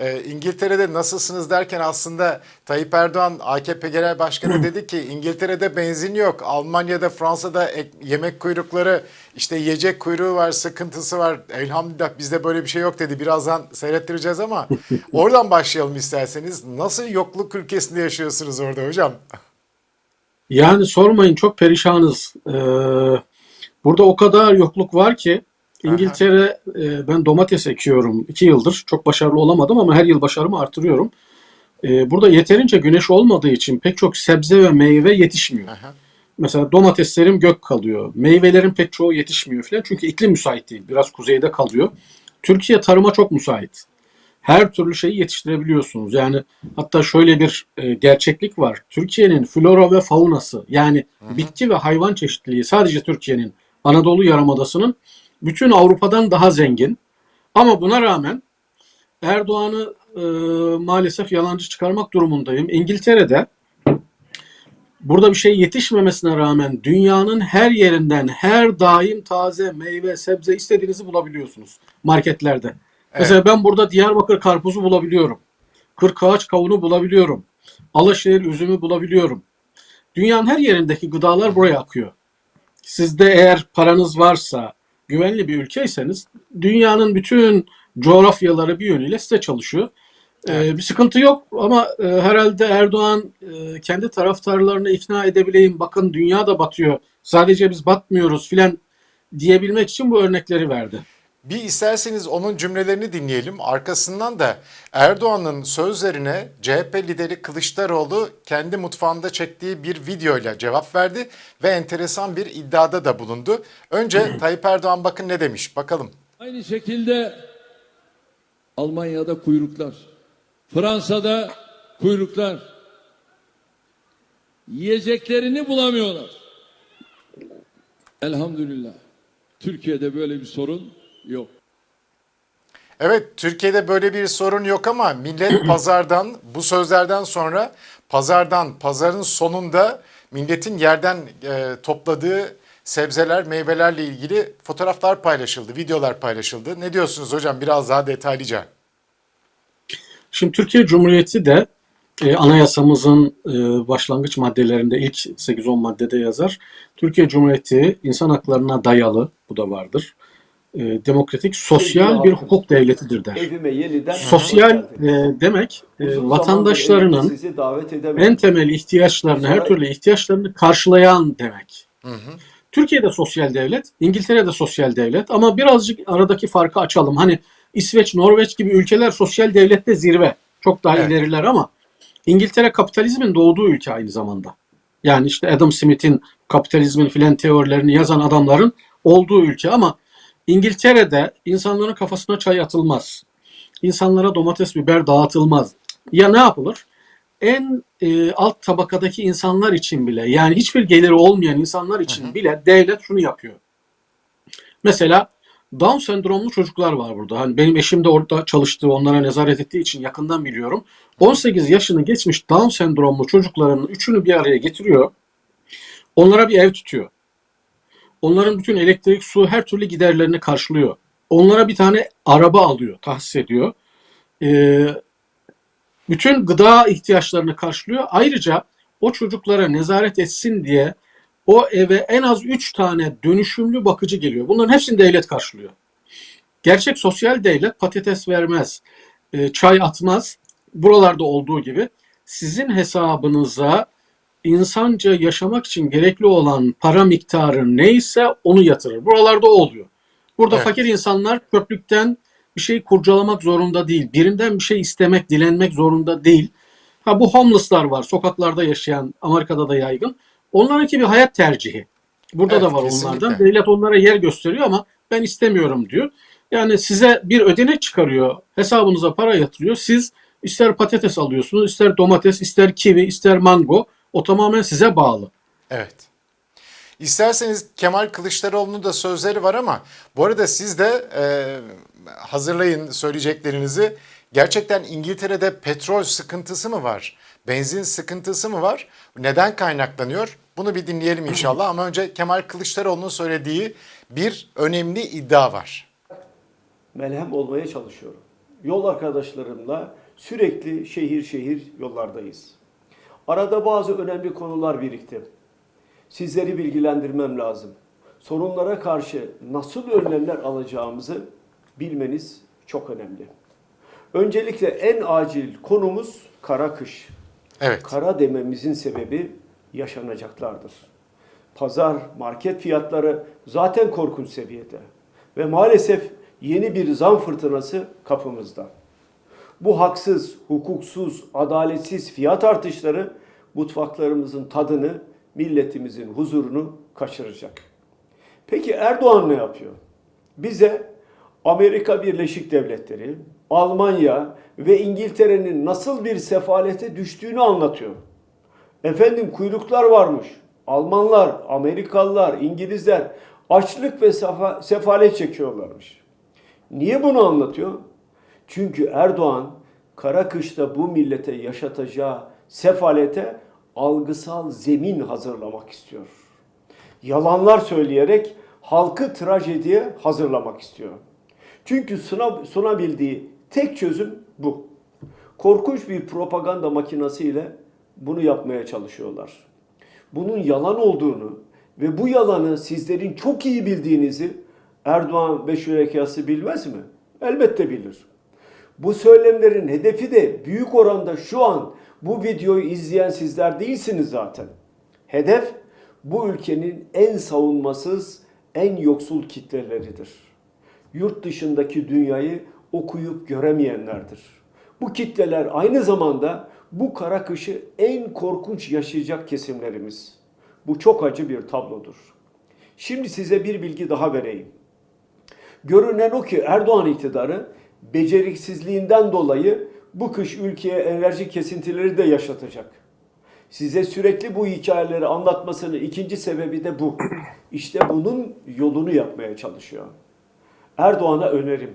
Ee, İngiltere'de nasılsınız derken aslında Tayyip Erdoğan AKP Genel Başkanı dedi ki İngiltere'de benzin yok. Almanya'da Fransa'da ek- yemek kuyrukları işte yiyecek kuyruğu var sıkıntısı var. Elhamdülillah bizde böyle bir şey yok dedi. Birazdan seyrettireceğiz ama oradan başlayalım isterseniz. Nasıl yokluk ülkesinde yaşıyorsunuz orada hocam? Yani sormayın çok perişanız. Ee, burada o kadar yokluk var ki İngiltere e, ben domates ekiyorum iki yıldır. Çok başarılı olamadım ama her yıl başarımı artırıyorum. Ee, burada yeterince güneş olmadığı için pek çok sebze ve meyve yetişmiyor. Aha. Mesela domateslerim gök kalıyor. Meyvelerin pek çoğu yetişmiyor falan. Çünkü iklim müsait değil. Biraz kuzeyde kalıyor. Türkiye tarıma çok müsait. Her türlü şeyi yetiştirebiliyorsunuz. Yani hatta şöyle bir e, gerçeklik var. Türkiye'nin flora ve faunası yani bitki ve hayvan çeşitliliği sadece Türkiye'nin Anadolu Yarımadası'nın bütün Avrupa'dan daha zengin. Ama buna rağmen Erdoğan'ı e, maalesef yalancı çıkarmak durumundayım. İngiltere'de burada bir şey yetişmemesine rağmen dünyanın her yerinden her daim taze meyve, sebze istediğinizi bulabiliyorsunuz marketlerde. Mesela ben burada Diyarbakır karpuzu bulabiliyorum. Kırkağaç kavunu bulabiliyorum. Alaşehir üzümü bulabiliyorum. Dünyanın her yerindeki gıdalar buraya akıyor. Sizde eğer paranız varsa, güvenli bir ülkeyseniz dünyanın bütün coğrafyaları bir yönüyle size çalışıyor. Ee, bir sıkıntı yok ama e, herhalde Erdoğan e, kendi taraftarlarını ikna edebileyim. Bakın dünya da batıyor. Sadece biz batmıyoruz filan diyebilmek için bu örnekleri verdi. Bir isterseniz onun cümlelerini dinleyelim. Arkasından da Erdoğan'ın sözlerine CHP lideri Kılıçdaroğlu kendi mutfağında çektiği bir videoyla cevap verdi ve enteresan bir iddiada da bulundu. Önce Tayyip Erdoğan bakın ne demiş bakalım. Aynı şekilde Almanya'da kuyruklar, Fransa'da kuyruklar. Yiyeceklerini bulamıyorlar. Elhamdülillah. Türkiye'de böyle bir sorun yok. Evet Türkiye'de böyle bir sorun yok ama millet pazardan bu sözlerden sonra pazardan pazarın sonunda milletin yerden e, topladığı sebzeler meyvelerle ilgili fotoğraflar paylaşıldı, videolar paylaşıldı. Ne diyorsunuz hocam biraz daha detaylıca? Şimdi Türkiye Cumhuriyeti de e, anayasamızın e, başlangıç maddelerinde ilk 8-10 maddede yazar. Türkiye Cumhuriyeti insan haklarına dayalı, bu da vardır. E, demokratik, sosyal bir hukuk devletidir der. Sosyal e, demek e, vatandaşlarının en temel ihtiyaçlarını, her türlü ihtiyaçlarını karşılayan demek. Türkiye'de sosyal devlet, İngiltere'de sosyal devlet ama birazcık aradaki farkı açalım. Hani İsveç, Norveç gibi ülkeler sosyal devlette zirve. Çok daha Evet. ileriler ama İngiltere kapitalizmin doğduğu ülke aynı zamanda. Yani işte Adam Smith'in kapitalizmin filan teorilerini yazan adamların olduğu ülke ama İngiltere'de insanların kafasına çay atılmaz. İnsanlara domates biber dağıtılmaz. Ya ne yapılır? En e, alt tabakadaki insanlar için bile yani hiçbir geliri olmayan insanlar için bile devlet şunu yapıyor. Mesela Down sendromlu çocuklar var burada. Hani benim eşim de orada çalıştığı, onlara nezaret ettiği için yakından biliyorum. 18 yaşını geçmiş Down sendromlu çocukların üçünü bir araya getiriyor. Onlara bir ev tutuyor. Onların bütün elektrik, su, her türlü giderlerini karşılıyor. Onlara bir tane araba alıyor, tahsis ediyor. Ee, bütün gıda ihtiyaçlarını karşılıyor. Ayrıca o çocuklara nezaret etsin diye o eve en az 3 tane dönüşümlü bakıcı geliyor. Bunların hepsini devlet karşılıyor. Gerçek sosyal devlet patates vermez, e, çay atmaz. Buralarda olduğu gibi sizin hesabınıza insanca yaşamak için gerekli olan para miktarı neyse onu yatırır. Buralarda o oluyor. Burada Evet. fakir insanlar köprükten bir şey kurcalamak zorunda değil. Birinden bir şey istemek, dilenmek zorunda değil. Ha bu homeless'lar var, sokaklarda yaşayan, Amerika'da da yaygın. Onlarınki bir hayat tercihi. Burada Evet, da var kesinlikle. onlardan. Devlet onlara yer gösteriyor ama ben istemiyorum diyor. Yani size bir ödenek çıkarıyor, hesabınıza para yatırıyor. Siz ister patates alıyorsunuz, ister domates, ister kivi, ister mango. O tamamen size bağlı. Evet. İsterseniz Kemal Kılıçdaroğlu'nun da sözleri var ama bu arada siz de e, hazırlayın söyleyeceklerinizi. Gerçekten İngiltere'de petrol sıkıntısı mı var? Benzin sıkıntısı mı var? Neden kaynaklanıyor? Bunu bir dinleyelim inşallah ama önce Kemal Kılıçdaroğlu'nun söylediği bir önemli iddia var. Melhem olmaya çalışıyorum. yol arkadaşlarımla sürekli şehir şehir yollardayız. Arada bazı önemli konular birikti. Sizleri bilgilendirmem lazım. Sorunlara karşı nasıl önlemler alacağımızı bilmeniz çok önemli. Öncelikle en acil konumuz kara kış. Evet. Kara dememizin sebebi yaşanacaklardır. Pazar, market fiyatları zaten korkunç seviyede. Ve maalesef yeni bir zam fırtınası kapımızda. Bu haksız, hukuksuz, adaletsiz fiyat artışları mutfaklarımızın tadını, milletimizin huzurunu kaçıracak. Peki Erdoğan ne yapıyor? Bize Amerika Birleşik Devletleri, Almanya ve İngiltere'nin nasıl bir sefalete düştüğünü anlatıyor. Efendim kuyruklar varmış. Almanlar, Amerikalılar, İngilizler açlık ve sefa- sefalet çekiyorlarmış. Niye bunu anlatıyor? Çünkü Erdoğan kara kışta bu millete yaşatacağı sefalete algısal zemin hazırlamak istiyor. Yalanlar söyleyerek halkı trajediye hazırlamak istiyor. Çünkü suna, sunabildiği tek çözüm bu. Korkunç bir propaganda makinesiyle bunu yapmaya çalışıyorlar. Bunun yalan olduğunu ve bu yalanı sizlerin çok iyi bildiğinizi Erdoğan ve şürekası bilmez mi? Elbette bilir. Bu söylemlerin hedefi de büyük oranda şu an bu videoyu izleyen sizler değilsiniz zaten. Hedef bu ülkenin en savunmasız, en yoksul kitleleridir. Yurt dışındaki dünyayı okuyup göremeyenlerdir. Bu kitleler aynı zamanda bu kara kışı en korkunç yaşayacak kesimlerimiz. Bu çok acı bir tablodur. Şimdi size bir bilgi daha vereyim. Görünen o ki Erdoğan iktidarı beceriksizliğinden dolayı bu kış ülkeye enerji kesintileri de yaşatacak. Size sürekli bu hikayeleri anlatmasının ikinci sebebi de bu. İşte bunun yolunu yapmaya çalışıyor. Erdoğan'a önerim.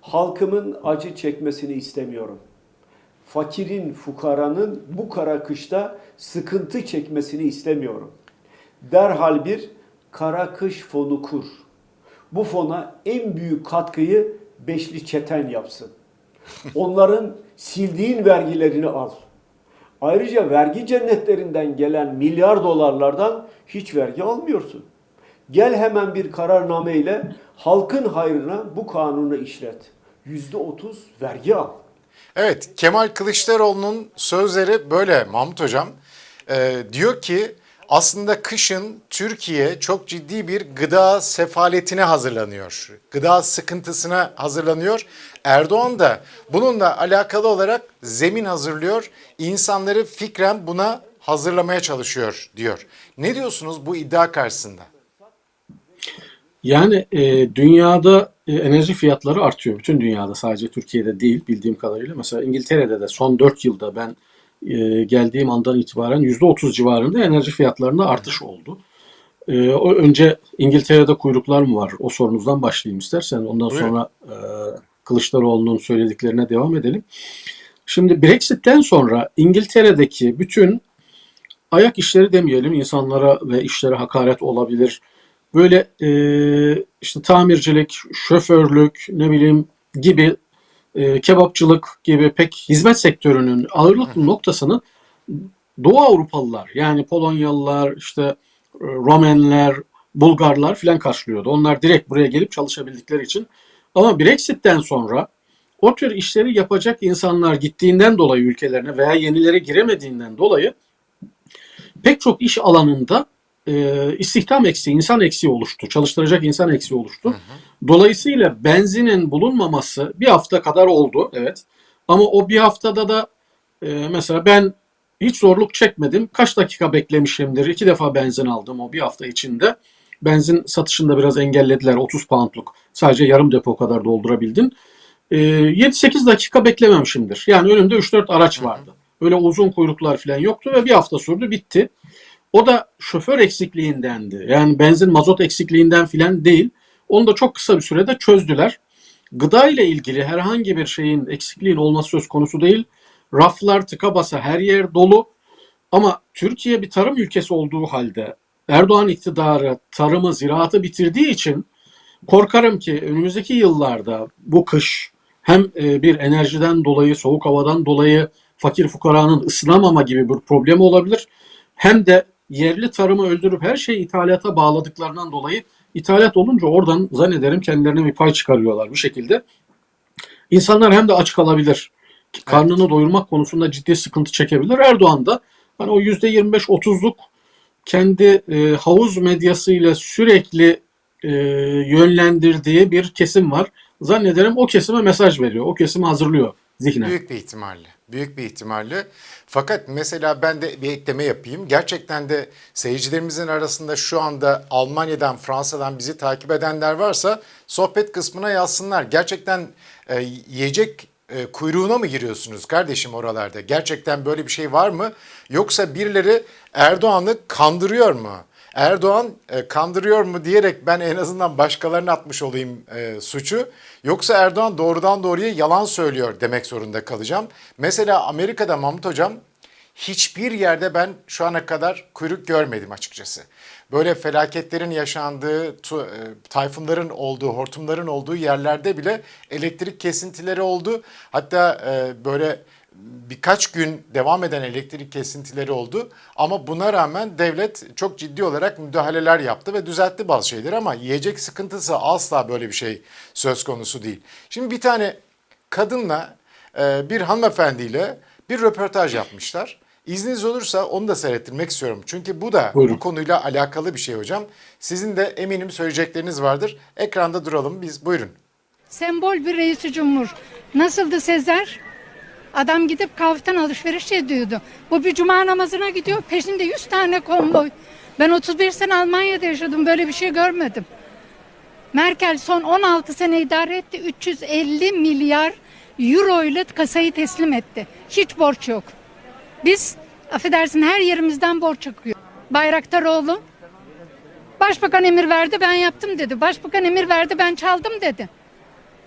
Halkımın acı çekmesini istemiyorum. Fakirin, fukaranın bu kara kışta sıkıntı çekmesini istemiyorum. Derhal bir kara kış fonu kur. Bu fona en büyük katkıyı beşli çeten yapsın. Onların sildiğin vergilerini al. Ayrıca vergi cennetlerinden gelen milyar dolarlardan hiç vergi almıyorsun. Gel hemen bir kararname ile halkın hayrına bu kanunu işlet. Yüzde otuz vergi al. Evet, Kemal Kılıçdaroğlu'nun sözleri böyle Mahmut Hocam. Ee, diyor ki aslında kışın Türkiye çok ciddi bir gıda sefaletine hazırlanıyor. Gıda sıkıntısına hazırlanıyor. Erdoğan da bununla alakalı olarak zemin hazırlıyor. İnsanları fikren buna hazırlamaya çalışıyor diyor. Ne diyorsunuz bu iddia karşısında? Yani e, dünyada e, enerji fiyatları artıyor. Bütün dünyada sadece Türkiye'de değil bildiğim kadarıyla. Mesela İngiltere'de de son 4 yılda ben e, geldiğim andan itibaren %30 civarında enerji fiyatlarında artış oldu. E, o önce İngiltere'de kuyruklar mı var? O sorunuzdan başlayayım istersen. Ondan Buyurun. sonra e, Kılıçdaroğlu'nun söylediklerine devam edelim. Şimdi Brexit'ten sonra İngiltere'deki bütün ayak işleri demeyelim insanlara ve işlere hakaret olabilir. Böyle e, işte tamircilik, şoförlük, ne bileyim gibi e, kebapçılık gibi pek hizmet sektörünün ağırlıklı noktasını Doğu Avrupalılar yani Polonyalılar, işte e, Romenler, Bulgarlar filan karşılıyordu. Onlar direkt buraya gelip çalışabildikleri için. Ama Brexit'ten sonra o tür işleri yapacak insanlar gittiğinden dolayı ülkelerine veya yenileri giremediğinden dolayı pek çok iş alanında e, istihdam eksiği, insan eksiği oluştu. Çalıştıracak insan eksiği oluştu. Dolayısıyla benzinin bulunmaması bir hafta kadar oldu. Evet. Ama o bir haftada da e, mesela ben hiç zorluk çekmedim. Kaç dakika beklemişimdir. İki defa benzin aldım o bir hafta içinde. Benzin satışında biraz engellediler. 30 poundluk. Sadece yarım depo kadar doldurabildim. E, 7-8 dakika beklememişimdir. Yani önümde 3-4 araç vardı. Öyle uzun kuyruklar falan yoktu ve bir hafta sürdü bitti. O da şoför eksikliğindendi. Yani benzin mazot eksikliğinden filan değil. Onu da çok kısa bir sürede çözdüler. Gıda ile ilgili herhangi bir şeyin eksikliğin olması söz konusu değil. Raflar tıka basa her yer dolu. Ama Türkiye bir tarım ülkesi olduğu halde Erdoğan iktidarı tarımı, ziraatı bitirdiği için korkarım ki önümüzdeki yıllarda bu kış hem e, bir enerjiden dolayı, soğuk havadan dolayı fakir fukaranın ısınamama gibi bir problemi olabilir. Hem de yerli tarımı öldürüp her şeyi ithalata bağladıklarından dolayı ithalat olunca oradan zannederim kendilerine bir pay çıkarıyorlar bu şekilde. İnsanlar hem de aç kalabilir. Karnını doyurmak konusunda ciddi sıkıntı çekebilir. Erdoğan da hani o %25-30'luk kendi e, havuz medyasıyla sürekli e, yönlendirdiği bir kesim var. Zannederim o kesime mesaj veriyor. O kesimi hazırlıyor zihnen. Büyük bir ihtimalle. Büyük bir ihtimalle. Fakat mesela ben de bir ekleme yapayım. Gerçekten de seyircilerimizin arasında şu anda Almanya'dan, Fransa'dan bizi takip edenler varsa sohbet kısmına yazsınlar. Gerçekten e, yiyecek e, kuyruğuna mı giriyorsunuz kardeşim oralarda? Gerçekten böyle bir şey var mı? Yoksa birileri Erdoğan'ı kandırıyor mu? Erdoğan e, kandırıyor mu diyerek ben en azından başkalarına atmış olayım e, suçu. Yoksa Erdoğan doğrudan doğruya yalan söylüyor demek zorunda kalacağım. Mesela Amerika'da Mahmut Hocam hiçbir yerde ben şu ana kadar kuyruk görmedim açıkçası. Böyle felaketlerin yaşandığı, e, tayfunların olduğu, hortumların olduğu yerlerde bile elektrik kesintileri oldu. Hatta e, böyle birkaç gün devam eden elektrik kesintileri oldu. Ama buna rağmen devlet çok ciddi olarak müdahaleler yaptı ve düzeltti bazı şeyleri ama yiyecek sıkıntısı asla böyle bir şey söz konusu değil. Şimdi bir tane kadınla e, bir hanımefendiyle bir röportaj yapmışlar. İzniniz olursa onu da seyrettirmek istiyorum. Çünkü bu da Buyurun. bu konuyla alakalı bir şey hocam. Sizin de eminim söyleyecekleriniz vardır. Ekranda duralım biz. Buyurun. Sembol bir reisi cumhur. Nasıldı Sezer? Adam gidip kaftan alışveriş ediyordu. Bu bir cuma namazına gidiyor. Peşinde 100 tane konvoy. Ben 31 sene Almanya'da yaşadım. Böyle bir şey görmedim. Merkel son 16 sene idare etti. 350 milyar euro ile kasayı teslim etti. Hiç borç yok. Biz affedersin her yerimizden borç akıyor. Bayraktaroğlu Başbakan emir verdi ben yaptım dedi. Başbakan emir verdi ben çaldım dedi.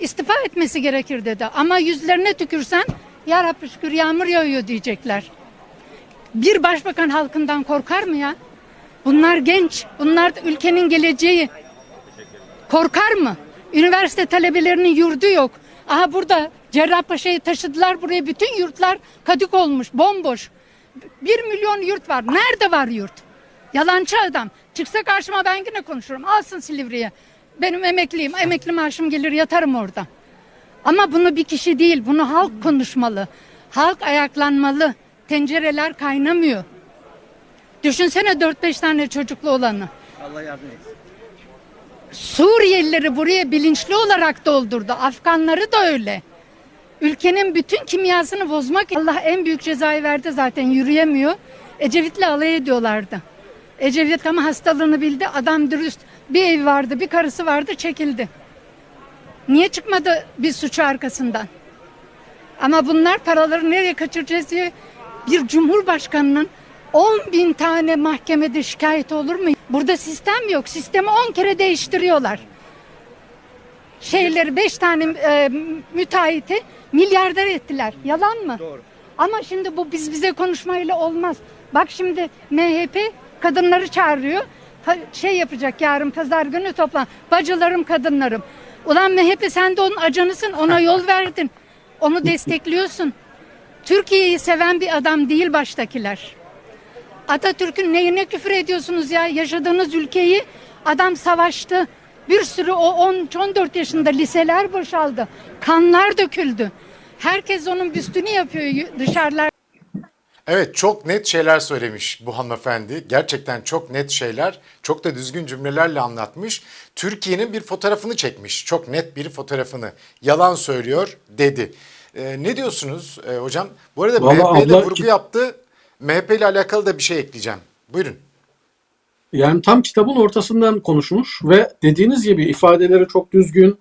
İstifa etmesi gerekir dedi. Ama yüzlerine tükürsen ya Rabbi şükür yağmur yağıyor diyecekler. Bir başbakan halkından korkar mı ya? Bunlar genç. Bunlar da ülkenin geleceği. Korkar mı? Üniversite talebelerinin yurdu yok. Aha burada Cerrahpaşa'yı taşıdılar buraya. Bütün yurtlar kadük olmuş, bomboş. Bir milyon yurt var. Nerede var yurt? Yalancı adam. Çıksa karşıma ben yine konuşurum. Alsın Silivri'ye. Benim emekliyim. Emekli maaşım gelir yatarım orada. Ama bunu bir kişi değil. Bunu halk konuşmalı. Halk ayaklanmalı. Tencereler kaynamıyor. Düşünsene 4-5 tane çocuklu olanı. Suriyelileri buraya bilinçli olarak doldurdu. Afganları da öyle. Ülkenin bütün kimyasını bozmak Allah en büyük cezayı verdi zaten yürüyemiyor. Ecevit'le alay ediyorlardı. Ecevit ama hastalığını bildi. Adam dürüst. Bir ev vardı, bir karısı vardı, çekildi. Niye çıkmadı bir suçu arkasından? Ama bunlar paraları nereye kaçıracağız diye bir cumhurbaşkanının 10 bin tane mahkemede şikayet olur mu? Burada sistem yok. Sistemi 10 kere değiştiriyorlar. Şeyleri 5 tane e, müteahhiti milyarder ettiler. Yalan mı? Doğru. Ama şimdi bu biz bize konuşmayla olmaz. Bak şimdi MHP kadınları çağırıyor. Şey yapacak yarın pazar günü toplan. Bacılarım kadınlarım. Ulan MHP sen de onun ajanısın. Ona yol verdin. Onu destekliyorsun. Türkiye'yi seven bir adam değil baştakiler. Atatürk'ün neyine küfür ediyorsunuz ya? Yaşadığınız ülkeyi adam savaştı. Bir sürü o 13-14 yaşında liseler boşaldı. Kanlar döküldü. Herkes onun büstünü yapıyor dışarılar. Evet çok net şeyler söylemiş bu hanımefendi. Gerçekten çok net şeyler, çok da düzgün cümlelerle anlatmış. Türkiye'nin bir fotoğrafını çekmiş. Çok net bir fotoğrafını. Yalan söylüyor dedi. Ee, ne diyorsunuz e, hocam? Bu arada Vallahi MHP'de abla- vurgu yaptı. MHP ile alakalı da bir şey ekleyeceğim. Buyurun. Yani tam kitabın ortasından konuşmuş ve dediğiniz gibi ifadeleri çok düzgün,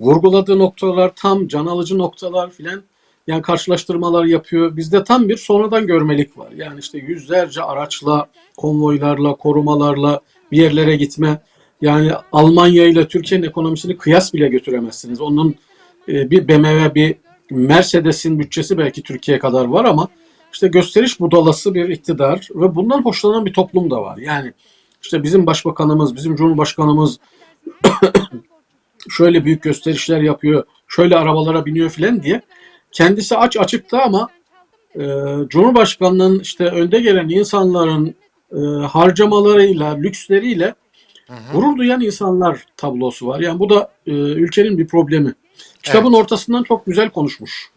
vurguladığı noktalar tam can alıcı noktalar filan. Yani karşılaştırmalar yapıyor. Bizde tam bir sonradan görmelik var. Yani işte yüzlerce araçla, konvoylarla, korumalarla bir yerlere gitme. Yani Almanya ile Türkiye'nin ekonomisini kıyas bile götüremezsiniz. Onun e, bir BMW, bir Mercedes'in bütçesi belki Türkiye kadar var ama işte gösteriş budalası bir iktidar ve bundan hoşlanan bir toplum da var. Yani işte bizim başbakanımız, bizim cumhurbaşkanımız şöyle büyük gösterişler yapıyor, şöyle arabalara biniyor filan diye. Kendisi aç açıkta ama e, Cumhurbaşkanlığının işte önde gelen insanların e, harcamalarıyla, lüksleriyle gurur duyan insanlar tablosu var. Yani bu da e, ülkenin bir problemi. Kitabın ortasından çok güzel konuşmuş.